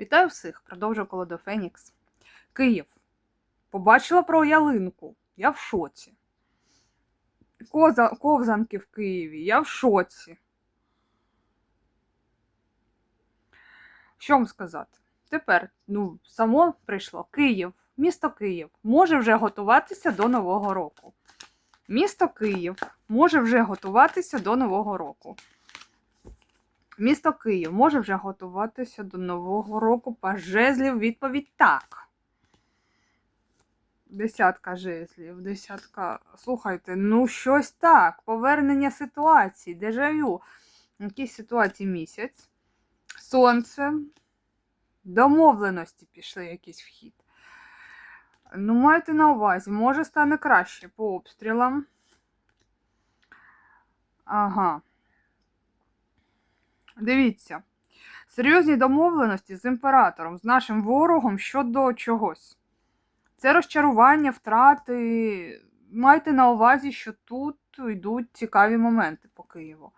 Вітаю всіх! Продовжую колодо Фенікс. Київ. Побачила про ялинку. Я в шоці. Коза... Ковзанки в Києві. Я в шоці. Що вам сказати? Тепер, ну, само прийшло Київ, місто Київ може вже готуватися до Нового року. Місто Київ може вже готуватися до Нового року. Місто Київ може вже готуватися до Нового року. Па жезлів відповідь так. Десятка жезлів, десятка. Слухайте, ну щось так. Повернення ситуації, дежавю. Якісь ситуації місяць. Сонце. Домовленості пішли якийсь вхід. Ну, майте на увазі, може стане краще по обстрілам. Ага. Дивіться. Серйозні домовленості з імператором, з нашим ворогом щодо чогось. Це розчарування, втрати. Майте на увазі, що тут йдуть цікаві моменти по Києву.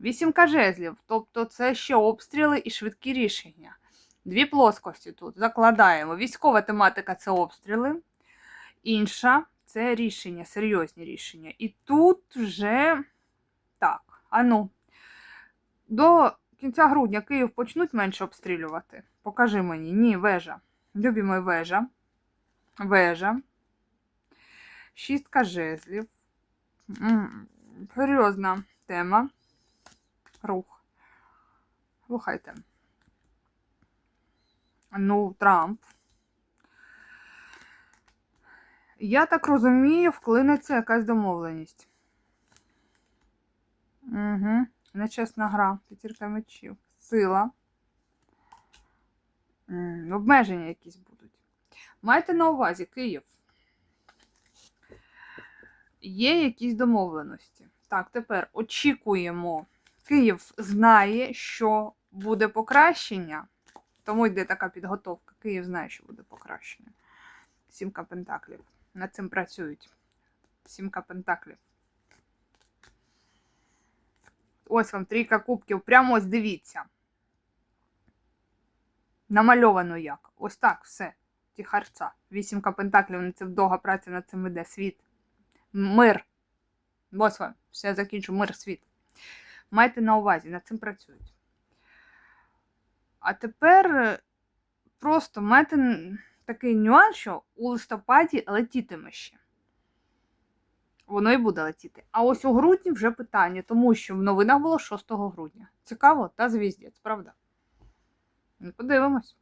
Вісімка жезлів, тобто це ще обстріли і швидкі рішення. Дві плоскості тут закладаємо. Військова тематика це обстріли, інша це рішення, серйозні рішення. І тут вже так, ану, до кінця грудня Київ почнуть менше обстрілювати. Покажи мені. Ні, вежа. Любі мої вежа. Вежа. Шістка жезлів. Серйозна тема. Рух. Слухайте. Ну, Трамп. Я так розумію, вклинеться якась домовленість. Угу. Нечесна гра. П'ятірка мечів. Сила. Обмеження якісь будуть. Майте на увазі, Київ. Є якісь домовленості. Так, тепер очікуємо. Київ знає, що буде покращення. Тому йде така підготовка. Київ знає, що буде покращення. Сімка пентаклів. Над цим працюють. Сімка пентаклів. Ось вам трійка кубків. Прямо ось дивіться. Намальовано як. Ось так все. Тихарця. Вісімка пентаклів. Це довга праця над цим іде. Світ. Мир. Ось вам. Все закінчу. Мир, світ. Майте на увазі, над цим працюють. А тепер е, просто майте такий нюанс, що у листопаді летітиме ще. Воно і буде летіти. А ось у грудні вже питання, тому що в новинах було 6 грудня. Цікаво та звіздець, правда? Ну, Подивимось.